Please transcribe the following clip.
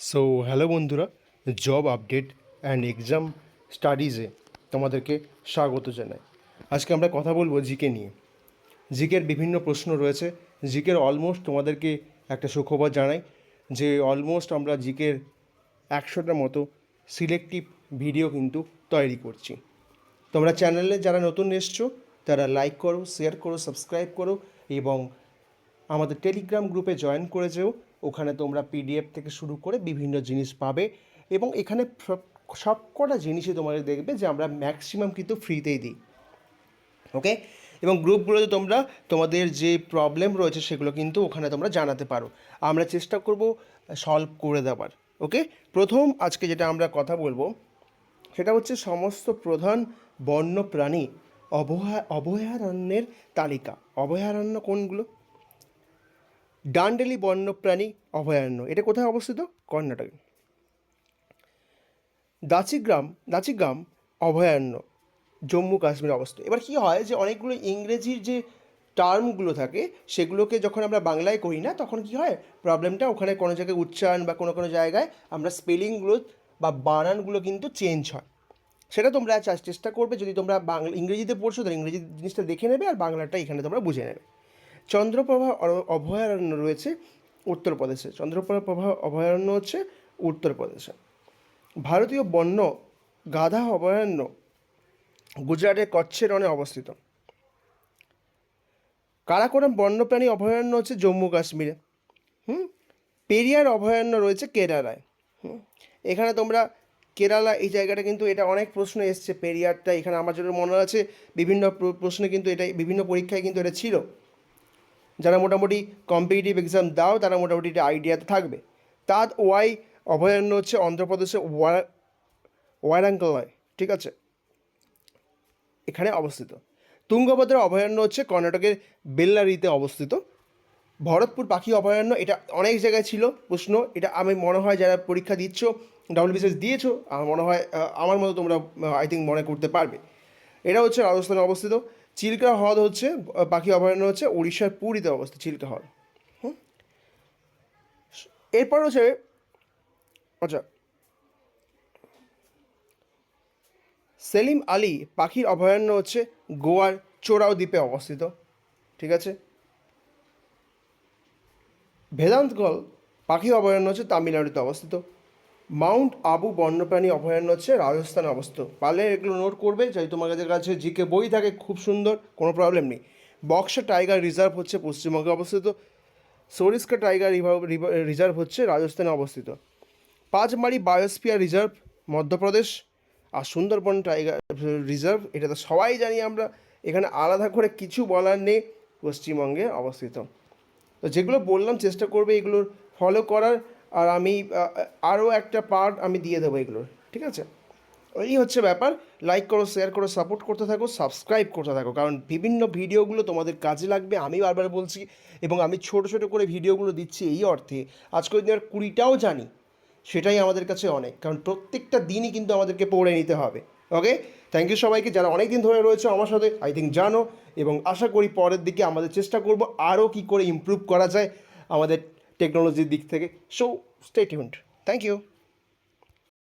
So hello বন্ধুরা job update and exam স্টাডিজে তোমাদেরকে স্বাগত জানাই। আজকে আমরা কথা বলব জিকে নিয়ে। জিকের বিভিন্ন প্রশ্ন রয়েছে। জিকের অলমোস্ট তোমাদেরকে একটা সুখবর জানাই যে অলমোস্ট আমরা জিকের একশোটার মতো সিলেক্টিভ ভিডিও কিন্তু তৈরি করছি। তোমরা চ্যানেলে যারা নতুন এসছো, তারা লাইক করো শেয়ার করো সাবস্ক্রাইব করো এবং আমাদের টেলিগ্রাম গ্রুপে জয়েন করে যেও ওখানে তোমরা পিডিএফ থেকে শুরু করে বিভিন্ন জিনিস পাবে এবং এখানে সব- সবকটা জিনিসই তোমাদের দেখবে যে আমরা ম্যাক্সিমাম কিন্তু ফ্রিতেই দিই। ওকে এবং গ্রুপগুলোতে তোমরা তোমাদের যে প্রবলেম রয়েছে সেগুলো কিন্তু ওখানে তোমরা জানাতে পারো। আমরা চেষ্টা করব সলভ করে দেওয়ার। ওকে প্রথম আজকে যেটা আমরা কথা বলব, সেটা হচ্ছে সমস্ত প্রধান বন্য প্রাণী অভয়া অভয়ারণ্যের তালিকা। অভয়ারণ্য কোনগুলো? ডান্ডেলি বন্যপ্রাণী অভয়ারণ্য। এটা কোথায় অবস্থিত? কর্ণাটকে। দাচিগ্রাম দাচিগ্রাম অভয়ারণ্য, জম্মু কাশ্মীরে অবস্থিত। এবার কি হয় যে অনেকগুলো ইংরেজির যে টার্মগুলো থাকে, সেগুলোকে যখন আমরা বাংলায় করি না, তখন কি হয়? প্রবলেমটা ওখানে কোনো জায়গায় উচ্চারণ বা কোনো কোনো জায়গায় আমরা স্পেলিংগুলো বা বানানগুলো কিন্তু চেঞ্জ হয়। সেটা তোমরা চেষ্টা করবে যদি তোমরা বাংলা, ইংরেজিতে পড়ছো, তাহলে ইংরেজি জিনিসটা দেখে নেবে আর বাংলাটা এখানে তোমরা বুঝে নেবে। চন্দ্রপ্রভা অভয়ারণ্য রয়েছে উত্তরপ্রদেশে। চন্দ্রপ্রভা প্রভা অভয়ারণ্য হচ্ছে উত্তরপ্রদেশে। ভারতীয় বন্য গাধা অভয়ারণ্য গুজরাটের কচ্ছের রণে অবস্থিত। কারাকোরাম বন্যপ্রাণী অভয়ারণ্য হচ্ছে জম্মু কাশ্মীরে। হুম? পেরিয়ার অভয়ারণ্য রয়েছে কেরালায়। হুম? এখানে তোমরা কেরালা এই জায়গাটা কিন্তু এটা অনেক প্রশ্ন এসছে, পেরিয়ারটা। এখানে আমার জন্য মনে আছে, বিভিন্ন প্র- প্রশ্নে কিন্তু এটা, বিভিন্ন পরীক্ষায় কিন্তু এটা ছিল। যারা মোটামুটি কম্পিটিটিভ এক্সাম দাও, তারা মোটামুটি এটা আইডিয়াতে থাকবে। তাদ ওয়াই অভয়ারণ্য হচ্ছে অন্ধ্রপ্রদেশে ওয়া ওয়ারাঙ্কলয় ঠিক আছে? এখানে অবস্থিত। তুঙ্গভদ্রা অভয়ারণ্য হচ্ছে কর্ণাটকের বেল্লারিতে অবস্থিত। ভরতপুর পাখি অভয়ারণ্য, এটা অনেক জায়গায় ছিল, প্রশ্ন। এটা আমি মনে হয় যারা পরীক্ষা দিচ্ছ ডাব্লিউবিসিএস দিয়েছ, আমার মনে হয় আমার মতো তোমরা আই থিঙ্ক মনে করতে পারবে। এটা হচ্ছে রাজস্থানে অবস্থিত। চিল্কা হ্রদ হচ্ছে পাখি অভয়ারণ্য হচ্ছে উড়িষ্যার পুরীতে অবস্থিত, চিল্কা হ্রদ। এরপর হচ্ছে আচ্ছা। সেলিম আলী পাখির অভয়ারণ্য হচ্ছে গোয়ার চোরাও দ্বীপে অবস্থিত, ঠিক আছে? ভেদান্তগল পাখি অভয়ারণ্য হচ্ছে তামিলনাড়ুতে অবস্থিত। মাউন্ট আবু বন্যপ্রাণী অভয়ারণ্য হচ্ছে রাজস্থানে অবস্থিত। পারলে এগুলো নোট করবে, যদি তোমার কাছে কাছে জিকে বই থাকে, খুব সুন্দর, কোনো প্রবলেম নেই। বক্সা টাইগার রিজার্ভ হচ্ছে পশ্চিমবঙ্গে অবস্থিত। সরিস্কা টাইগার রিজার্ভ হচ্ছে রাজস্থানে অবস্থিত। পাঁচমারি বায়োস্ফিয়ার রিজার্ভ মধ্যপ্রদেশ আর সুন্দরবন টাইগার রিজার্ভ এটা তো সবাই জানি আমরা। এখানে আলাদা করে কিছু বলার নেই, পশ্চিমবঙ্গে অবস্থিত। তো যেগুলো বললাম, চেষ্টা করবে এগুলোর ফলো করার। আর আমি আরও একটা পার্ট আমি দিয়ে দেবো এগুলোর, ঠিক আছে? এই হচ্ছে ব্যাপার। লাইক করো শেয়ার করো সাপোর্ট করতে থাকো সাবস্ক্রাইব করতে থাকো। কারণ বিভিন্ন ভিডিওগুলো তোমাদের কাজে লাগবে, আমি বারবার বলছি, এবং আমি ছোট ছোট করে ভিডিওগুলো দিচ্ছি এই অর্থে। আজকের দিন আর কুড়িটাও জানি, সেটাই আমাদের কাছে অনেক। কারণ প্রত্যেকটা দিনই কিন্তু আমাদেরকে পড়ে নিতে হবে ওকে থ্যাংক ইউ সবাইকে, যারা অনেক দিন ধরে রয়েছে আমার সাথে আই থিঙ্ক জানো, এবং আশা করি পরের দিকে আমাদের চেষ্টা করব আরও কী করে ইমপ্রুভ করা যায়, আমাদের টেকনোলজির দিক থেকে so stay tuned thank you